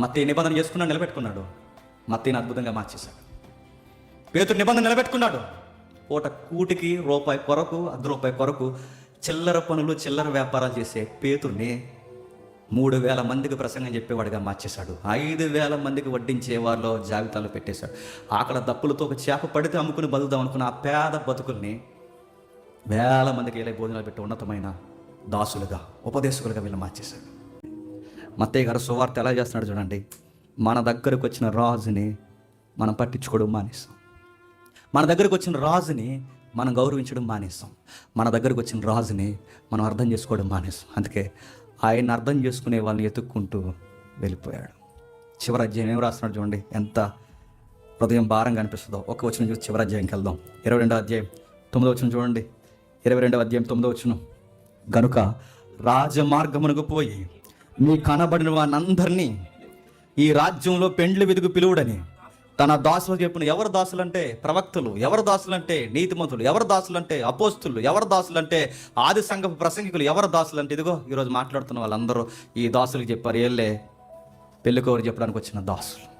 మత్తి నిబంధన చేసుకున్నాడు నిలబెట్టుకున్నాడు. మత్తిని అద్భుతంగా మార్చేశాడు. పేతుడు నిబంధన నిలబెట్టుకున్నాడు. పూట కూటికి రూపాయి కొరకు అర్ధ రూపాయి కొరకు చిల్లర పనులు చిల్లర వ్యాపారాలు చేసే పేతుడిని మూడు వేల మందికి ప్రసంగం చెప్పేవాడిగా మార్చేశాడు. ఐదు వేల మందికి వడ్డించే వారిలో జాబితాలో పెట్టేశాడు. అక్కడ దప్పులతో ఒక చేప పడితే అమ్ముకుని బతుకుదాం అనుకున్న ఆ పేద బతుకుల్ని వేల మందికి ఇలా భోజనాలు పెట్టి ఉన్నతమైన దాసులుగా ఉపదేశకులుగా వీళ్ళు మార్చేశాడు మత్తయ్య గారు సువార్త ఎలా చేస్తున్నాడు చూడండి. మన దగ్గరకు వచ్చిన రాజుని మనం పట్టించుకోవడం మానేస్తాం. మన దగ్గరకు వచ్చిన రాజుని మనం గౌరవించడం మానేస్తాం. మన దగ్గరకు వచ్చిన రాజుని మనం అర్థం చేసుకోవడం మానేస్తాం. అందుకే ఆయన అర్థం చేసుకునే వాళ్ళని ఎత్తుక్కుంటూ వెళ్ళిపోయాడు. చివరి అధ్యాయం ఏం రాస్తున్నాడు చూడండి. ఎంత హృదయం భారంగా అనిపిస్తుందో. ఒక వచ్చిన చూసి చివరి అధ్యాయంకి వెళ్దాం. ఇరవై రెండో అధ్యాయం తొమ్మిదో వచ్చిన చూడండి. ఇరవై రెండవ అధ్యాయం తొమ్మిదో వచ్చిన గనుక రాజమార్గమునకు పోయి మీ కనబడిన వానందరినీ ఈ రాజ్యంలో పెండ్లి వెదుగు పిలువుడని. తన దాసులు చెప్పిన ఎవరు దాసులంటే ప్రవక్తలు ఎవరు దాసులంటే నీతిమంతులు ఎవరు దాసులంటే అపోస్తులు ఎవరు దాసులంటే ఆది సంఘపు ప్రసంగికులు ఎవరు దాసులంటే ఇదిగో ఈరోజు మాట్లాడుతున్న వాళ్ళందరూ ఈ దాసులకు చెప్పారు. ఏళ్ళే పెళ్ళికోరు చెప్పడానికి వచ్చిన దాసులు.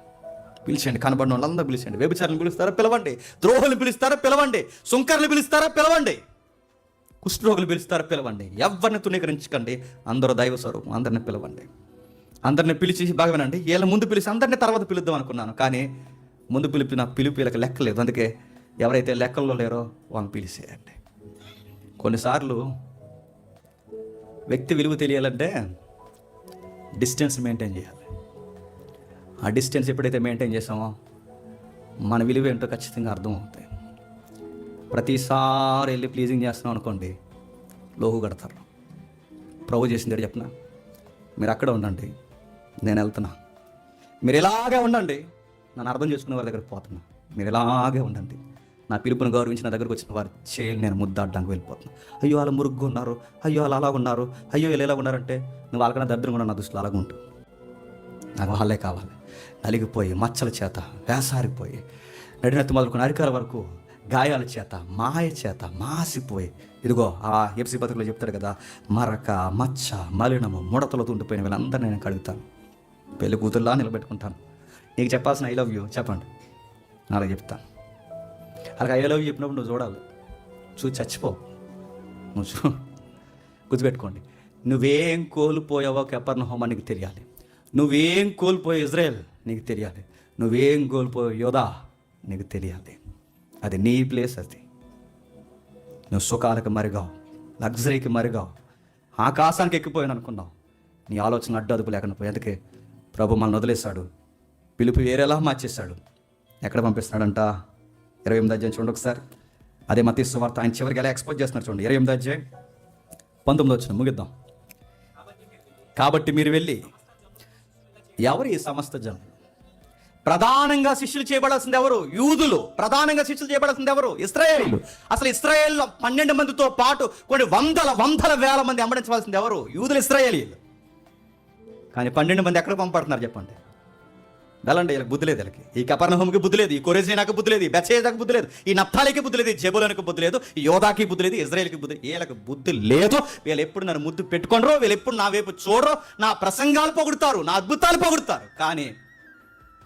పిలిచండి కనబడిన వాళ్ళందరూ పిలిచండి. వ్యభిచారులు పిలుస్తారా? పిలవండి. ద్రోహులు పిలుస్తారా? పిలవండి. సుంకర్లు పిలుస్తారా? పిలవండి. కుష్ఠరోగులు పిలుస్తారు పిలవండి. ఎవరిని తునీకరించకండి అందరూ దైవ స్వరూపం అందరిని పిలవండి. అందరిని పిలిచి బాగా వినండి. వీళ్ళ ముందు పిలిచి అందరిని తర్వాత పిలుద్దాం అనుకున్నాను. కానీ ముందు పిలిపిన పిలుపు వీళ్ళకి లెక్కలేదు అందుకే ఎవరైతే లెక్కల్లో లేరో వాళ్ళని పిలిచేయండి. కొన్నిసార్లు వ్యక్తి విలువ తెలియాలంటే డిస్టెన్స్ మెయింటైన్ చేయాలి. ఆ డిస్టెన్స్ ఎప్పుడైతే మెయింటైన్ చేసామో మన విలువ ఏంటో ఖచ్చితంగా అర్థమవుతుంది ప్రతిసారి వెళ్ళి ప్లీజింగ్ చేస్తున్నాం అనుకోండి లోహు కడతారు. ప్రభు చేసింది ఏంటో మీరు అక్కడ ఉండండి నేను వెళ్తున్నా. మీరు ఇలాగే ఉండండి నన్ను అర్థం చేసుకునే వారి దగ్గరికి పోతున్నా. మీరు ఇలాగే ఉండండి. నా పిలుపుని గౌరవించి నా దగ్గరకు వచ్చిన వారి చేయలు నేను ముద్దాడడానికి వెళ్ళిపోతున్నా. అయ్యో వాళ్ళు మురుగ్గా ఉన్నారు. అయ్యో వాళ్ళు అలా ఉన్నారు. అయ్యో వీళ్ళు ఎలా ఉన్నారంటే నువ్వు వాళ్ళకన్నా దరిద్రంగా ఉన్నా నా దృష్టిలో అలాగ ఉంటావు నాకు వాళ్ళే కావాలి. నలిగిపోయి మచ్చల చేత వేసారిపోయి నడినెత్తి మొదలుకున్న అరికాల వరకు గాయాల చేత మాయ చేత మాసిపోయి. ఇదిగో ఆ ఎఫ్సి పత్రికలో చెప్తాడు కదా మరక మచ్చ మలినము ముడతలతో ఉండిపోయిన వీళ్ళందరినీ నేను కడుగుతాను. పెళ్ళి కూతుర్లా నిలబెట్టుకుంటాను. నీకు చెప్పాల్సిన ఐ లవ్ యూ చెప్పండి. అలా చెప్తాను. అలాగే ఐ లవ్ యూ చెప్పినప్పుడు నువ్వు చూడాలి. చూసి చచ్చిపో. నువ్వు చూ గుర్తుపెట్టుకోండి. నువ్వేం కోల్పోయావో కెపర్నహోమా నీకు తెలియాలి. నువ్వేం కోల్పోయే ఇజ్రాయెల్ నీకు తెలియాలి. నువ్వేం కోల్పోయే యోధా నీకు తెలియాలి. అది నీ ప్లేస్ అది. నువ్వు సుఖాలకు మరిగావు లగ్జరీకి మరిగావు ఆకాశానికి ఎక్కిపోయాను అనుకున్నావు. నీ ఆలోచన అడ్డు అదుపు లేకుండా పోయి అందుకే ప్రభు మనల్ని వదిలేశాడు. పిలుపు వేరేలా మార్చేశాడు. ఎక్కడ పంపిస్తున్నాడంట? ఇరవై ఎనిమిది అధ్యాయం చూడండి ఒకసారి. అదే మతీ వార్త ఆయన చివరికి ఎలా ఎక్స్పోజ్ చేస్తున్నారు చూడండి. ఇరవై ఎనిమిది అధ్యాయం పంతొమ్మిది వచ్చిన ముగిద్దాం. కాబట్టి మీరు వెళ్ళి ఎవరు ఈ సమస్త జనం? ప్రధానంగా శిష్యులు చేయబడాల్సింది ఎవరు? యూదులు. ప్రధానంగా శిష్యులు చేయబడాల్సింది ఎవరు? ఇస్రాయేలీలు. అసలు ఇస్రాయేల్లో పన్నెండు మందితో పాటు కొన్ని వందల వందల వేల మంది అమ్మడించవలసింది ఎవరు? యూదులు ఇస్రాయేలీలు. కానీ పన్నెండు మంది ఎక్కడ పంపడుతున్నారు చెప్పండి? వెళ్ళండి వీళ్ళకి బుద్ధి లేదు వీళ్ళకి. ఈ కపర్ణహోమికి బుద్ధి లేదు ఈ కొరేజీనాకి బుద్ధి లేదు ఈ బెచేదాకి బుద్ధి లేదు ఈ నప్తాలికి బుద్ధి లేదు ఈ జబులకు బుద్ధి లేదు ఈ యోధాకి బుద్ధి లేదు ఇజ్రాయల్కి బుద్ధి వీళ్ళకి బుద్ధి లేదు. వీళ్ళు ఎప్పుడు నన్ను ముద్దు పెట్టుకోనరో వీళ్ళు ఎప్పుడు నా వైపు చూడరో నా ప్రసంగాలు పొగుడుతారు నా అద్భుతాలు పొగుడుతారు. కానీ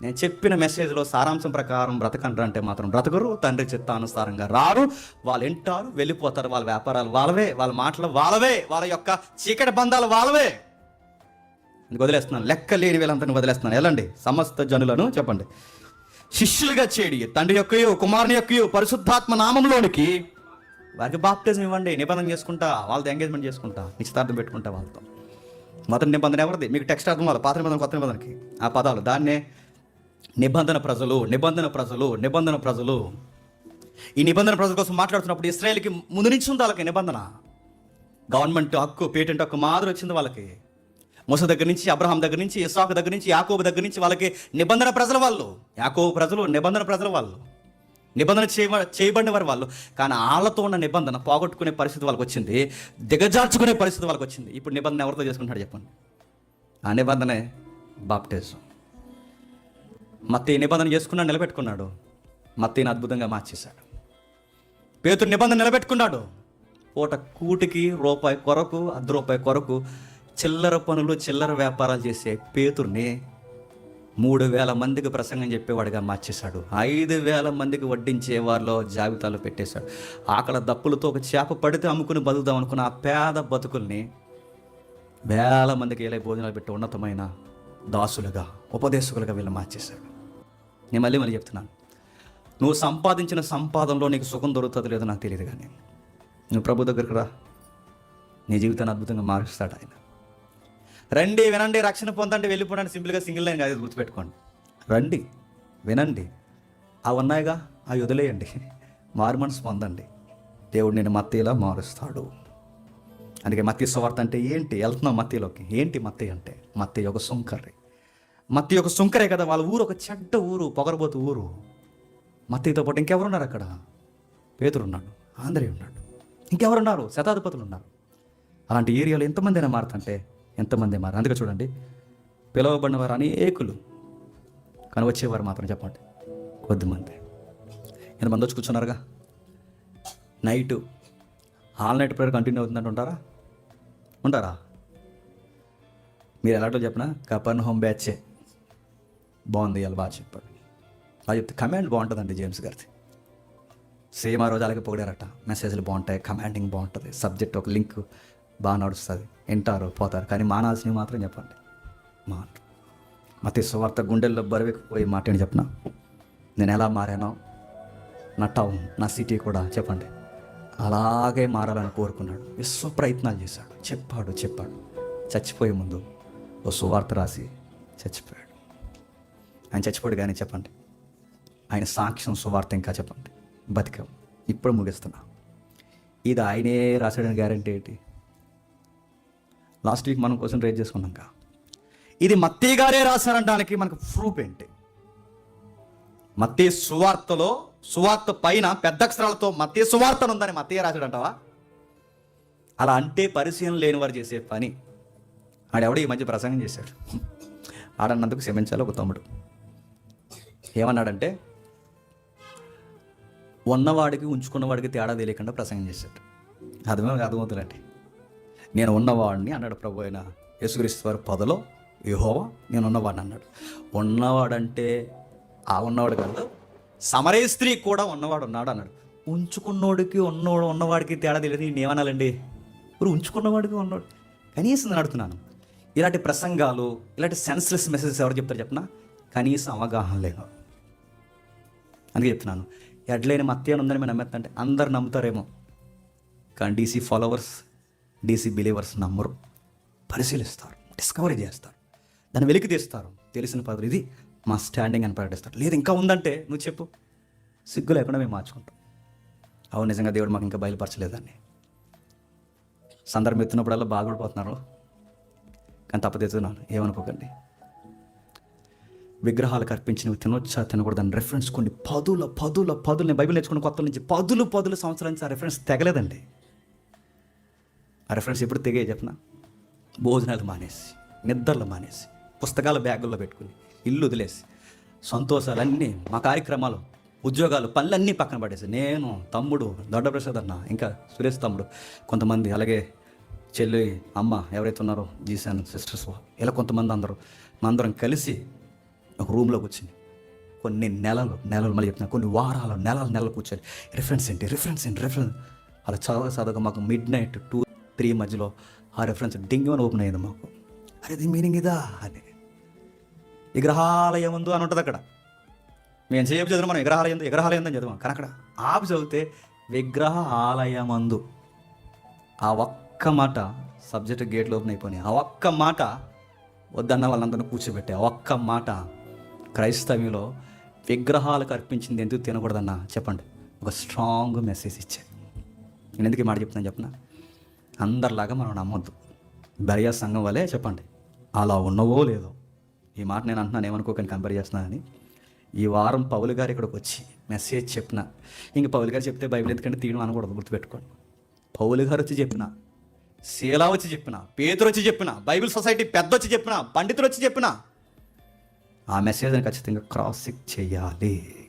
నేను చెప్పిన మెసేజ్లో సారాంశం ప్రకారం బ్రతకండ్రు అంటే మాత్రం బ్రతకరు తండ్రి చిత్తానుసారంగా రారు. వాళ్ళు వింటారు వెళ్ళిపోతారు వాళ్ళ వ్యాపారాలు వాళ్ళవే వాళ్ళ మాటలు వాళ్ళవే వాళ్ళ యొక్క చీకటి బంధాలు వాళ్ళవే. వదిలేస్తున్నాను. లెక్క లేని వీళ్ళంతా వదిలేస్తున్నాను. వెళ్ళండి. సమస్త జనులను చెప్పండి. శిష్యులుగా చేడి తండ్రి యొక్కయో కుమారుని యొక్కయో పరిశుద్ధాత్మ నామంలోనికి వారికి బాప్టిజం ఇవ్వండి. నిబంధన చేసుకుంటా వాళ్ళతో ఎంగేజ్మెంట్ చేసుకుంటా నిశ్చితార్థం పెట్టుకుంటా వాళ్ళతో. మొదటి నిబంధన ఎవరిది? మీకు టెక్స్ట్ అర్థం వాళ్ళు పాత నిబంధన కొత్త నిబంధనకి. ఆ పదాలు. దాన్నే నిబంధన ప్రజలు నిబంధన ప్రజలు నిబంధన ప్రజలు. ఈ నిబంధన ప్రజల కోసం మాట్లాడుతున్నప్పుడు ఇస్రాయేల్కి ముందు నుంచి ఉంది వాళ్ళకి నిబంధన. గవర్నమెంట్ హక్కు పేటెంట్ హక్కు మాదిరి వచ్చింది వాళ్ళకి. ముస దగ్గర నుంచి అబ్రహాం దగ్గర నుంచి ఇస్సాకు దగ్గర నుంచి యాకోబు దగ్గర నుంచి వాళ్ళకి నిబంధన ప్రజల వాళ్ళు. యాకోబు ప్రజలు నిబంధన ప్రజల వాళ్ళు. నిబంధన చేయ చేయబడిన వారు వాళ్ళు. కానీ వాళ్ళతో ఉన్న నిబంధన పోగొట్టుకునే పరిస్థితి వాళ్ళకి వచ్చింది. దిగజార్చుకునే పరిస్థితి వాళ్ళకి వచ్చింది. ఇప్పుడు నిబంధన ఎవరితో చేసుకుంటాడు చెప్పండి? ఆ నిబంధనే బాప్టిజం మత్తయి నిబంధన చేసుకున్నాడు నిలబెట్టుకున్నాడు. మత్తయిని అద్భుతంగా మార్చేశాడు. పేతురు నిబంధన నిలబెట్టుకున్నాడు. పూట కూటికి రూపాయి కొరకు అర్ధ రూపాయి కొరకు చిల్లర పనులు చిల్లర వ్యాపారాలు చేసే పేతుర్ని మూడు వేల మందికి ప్రసంగం చెప్పేవాడిగా మార్చేశాడు. ఐదు వేల మందికి వడ్డించే వారిలో జాబితాలో పెట్టేశాడు. ఆకలి దప్పులతో ఒక చేప పడితే అమ్ముకుని బతుకుదాం అనుకున్న ఆ పేద బతుకుల్ని వేల మందికి ఏలే భోజనాలు పెట్టి ఉన్నతమైన దాసులుగా ఉపదేశకులుగా వీళ్ళు మార్చేశాడు నేను మళ్ళీ మళ్ళీ చెప్తున్నాను. నువ్వు సంపాదించిన సంపాదనలో నీకు సుఖం దొరుకుతుందో లేదో నాకు తెలియదు కానీ నువ్వు ప్రభు దగ్గరకు రా. నీ జీవితాన్ని అద్భుతంగా మారుస్తాడు ఆయన. రండి వినండి రక్షణ పొందండి వెళ్ళిపోవడానికి సింపుల్గా సింగిల్ లైన్ కాదు గుర్తుపెట్టుకోండి. రండి వినండి. అవి ఉన్నాయిగా అవి వదిలేయండి. మారు మనసు పొందండి. దేవుడు నేను మత్తిలా మారుస్తాడు. అందుకే మత్తి స్వార్థ అంటే ఏంటి? వెళ్తున్నాం మత్తిలోకి. ఏంటి మత్తి అంటే? మత్తి ఒక సుంకర్రీ. మత్తి ఒక సుంకరే కదా వాళ్ళ ఊరు ఒక చెడ్డ ఊరు పొగరబోతు ఊరు. మత్తితో పాటు ఇంకెవరున్నారు అక్కడ? పేతురు ఉన్నాడు ఆంధ్రే ఉన్నాడు. ఇంకెవరున్నారు? శతాధిపతులు ఉన్నారు. అలాంటి ఏరియాలో ఎంతమంది అయినా మారుతుంటే ఎంతమంది మారు? అందుకే చూడండి పిలవబడిన వారు అనేకులు కానీ వచ్చేవారు మాత్రం చెప్పండి కొద్దిమంది. ఎంతమంది వచ్చి కూర్చున్నారుగా? Night all night prayer continue అవుతుందంటే ఉంటారా? ఉంటారా? మీరు ఎలాంటో చెప్పిన? కపర్న్ హోమ్ బ్యాచే. బాగుంది ఇలా బాగా చెప్పాడు. అలా చెప్తే కమాండ్ బాగుంటుందండి జేమ్స్ గారిది. సేమ్ ఆ రోజు అలాగే పొగిడారట. మెసేజ్లు బాగుంటాయి కమాండింగ్ బాగుంటుంది సబ్జెక్ట్ ఒక లింక్ బాగా నడుస్తుంది. వింటారు పోతారు కానీ మానాల్సినవి మాత్రం చెప్పండి. మా మతి సువార్త గుండెల్లో బరువెక్కిపోయి మాట ఏంటి చెప్పిన? నేను ఎలా మారానో? నా టౌన్ నా సిటీ కూడా చెప్పండి. అలాగే మారాలని కోరుకున్నాడు. విశ్వ ప్రయత్నాలు చేశాడు. చెప్పాడు చెప్పాడు. చచ్చిపోయే ముందు ఓ సువార్త రాసి చచ్చిపోయాడు. ఆయన చచ్చిపోడు కానీ చెప్పండి. ఆయన సాక్ష్యం సువార్త ఇంకా చెప్పండి. బతికాం. ఇప్పుడు ముగిస్తున్నా. ఇది ఆయనే రాశాడని గ్యారంటీ ఏంటి? లాస్ట్ వీక్ మనం క్వశ్చన్ రేజ్ కా? ఇది మత్తే గారే రాశారనడానికి మనకు ప్రూఫ్ ఏంటి? మత్తే సువార్తలో సువార్త పైన పెద్ద అక్షరాలతో మత్తే సువార్త ఉందని మత్తే రాశాడంటావా? అలా అంటే పరిశీలన లేని వారు చేసే పని. ఆడెవడో ఈ మధ్య ప్రసంగం చేశాడు. ఆడన్నందుకు క్షమించాలి ఒక తమ్ముడు. ఏమన్నాడంటే ఉన్నవాడికి ఉంచుకున్నవాడికి తేడా తెలియకుండా ప్రసంగం చేశాడు. అర్థమే? అర్థమవుతుందండి నేను ఉన్నవాడిని అన్నాడు ప్రభు అయిన యేసుక్రీస్తు వారి పదలో యహోవా నేను ఉన్నవాడిని అన్నాడు. ఉన్నవాడంటే ఆ ఉన్నవాడు కాదు సమరే స్త్రీ కూడా ఉన్నవాడు ఉన్నాడు అన్నాడు. ఉంచుకున్నోడికి ఉన్నవాడు ఉన్నవాడికి తేడా తెలియదు నేను ఏమనాలండి? ఇప్పుడు ఉంచుకున్నవాడికి ఉన్నవాడు కనీసం నేను అడుగుతున్నాను ఇలాంటి ప్రసంగాలు ఇలాంటి సెన్స్లెస్ మెసేజెస్ ఎవరు చెప్తారు చెప్పనా? కనీసం అవగాహన లేదు అందుకే చెప్తున్నాను. ఎడ్లైన మత్యాన్ని ఉందని మేము నమ్మేస్తుంటే అందరు నమ్ముతారేమో. కానీ డీసీ ఫాలోవర్స్ డీసీ బిలీవర్స్ నమ్మరు. పరిశీలిస్తారు. డిస్కవరీ చేస్తారు. దాన్ని వెలికి తీస్తారు. తెలిసిన పదవి ఇది మా స్టాండింగ్ అని ప్రకటిస్తారు. లేదు ఇంకా ఉందంటే నువ్వు చెప్పు. సిగ్గు లేకుండా మేము మార్చుకుంటాం. అవును నిజంగా దేవుడు మాకు ఇంకా బయలుపరచలేదాన్ని సందర్భం ఎత్తినప్పుడల్లా బాగుపడిపోతున్నారు కానీ తప్పదెత్తున్నాను ఏమనుకోకండి. విగ్రహాలకు అర్పించినవి తినొచ్చా తినకూడదని రెఫరెన్స్ కొన్ని పదుల పదుల పదులు. నేను బైబిల్ నేర్చుకున్న కొత్త నుంచి పదులు పదుల సంవత్సరాల నుంచి ఆ రెఫరెన్స్ తెగలేదండి. ఆ రెఫరెన్స్ ఎప్పుడు తెగే చెప్పిన? భోజనాలు మానేసి నిద్రలు మానేసి పుస్తకాల బ్యాగుల్లో పెట్టుకుని ఇల్లు వదిలేసి సంతోషాలన్నీ మా కార్యక్రమాలు ఉద్యోగాలు పనులన్నీ పక్కన పడేసి నేను తమ్ముడు దొడ్డప్రసాద్ అన్న ఇంకా సురేష్ తమ్ముడు కొంతమంది అలాగే చెల్లి అమ్మ ఎవరైతే ఉన్నారో జీసాన్ సిస్టర్స్ ఇలా కొంతమంది అందరూ మా అందరం కలిసి ఒక రూమ్లోకి వచ్చింది కొన్ని నెలలు నెలలు మళ్ళీ చెప్తున్నా కొన్ని వారాలు నెలలు నెలలు కూర్చొని రిఫరెన్స్ ఏంటి? రిఫరెన్స్ ఏంటి? రిఫరెన్స్ అలా చదవ చదవక మాకు మిడ్ నైట్ టూ త్రీ మధ్యలో ఆ రిఫరెన్స్ డింగ్ అని ఓపెన్ అయ్యింది మాకు. అరే ఇది మీనింగ్ ఇదా? అని. విగ్రహాలయం ఉందో అని ఉంటుంది అక్కడ. మేము చేయపు చదివిన మనం విగ్రహాలయం విగ్రహాలయం అని చదివాం. కానీ అక్కడ ఆపి చదివితే విగ్రహ ఆలయమందు ఆ ఒక్క మాట సబ్జెక్ట్ గేట్లు ఓపెన్ అయిపోయినాయి. ఆ ఒక్క మాట వద్దన్న వాళ్ళందరినీ కూర్చోబెట్టి. ఆ ఒక్క మాట క్రైస్తవ్యంలో విగ్రహాలకు అర్పించింది ఎందుకు తినకూడదన్న? చెప్పండి. ఒక స్ట్రాంగ్ మెసేజ్ ఇచ్చాయి నేను ఎందుకు మాట చెప్తున్నాను చెప్పిన? అందరిలాగా మనం నమ్మొద్దు. బరియా సంఘం వలే చెప్పండి. అలా ఉన్నవో లేదో. ఈ మాట నేను అంటున్నాను ఏమనుకోకని కంపేర్ చేస్తున్నానని ఈ వారం పౌలు గారు ఇక్కడికి వచ్చి మెసేజ్ చెప్పిన. ఇంక పౌలు గారు చెప్తే బైబిల్ ఎందుకంటే తీయడం అనకూడదు గుర్తుపెట్టుకోండి. పౌలు గారు వచ్చి చెప్పిన శీలా వచ్చి చెప్పిన పేతురు వచ్చి చెప్పిన బైబిల్ సొసైటీ పెద్ద వచ్చి చెప్పిన పండితులు వచ్చి చెప్పిన ఆ మెసేజ్ని ఖచ్చితంగా క్రాస్ చెక్ చేయాలి.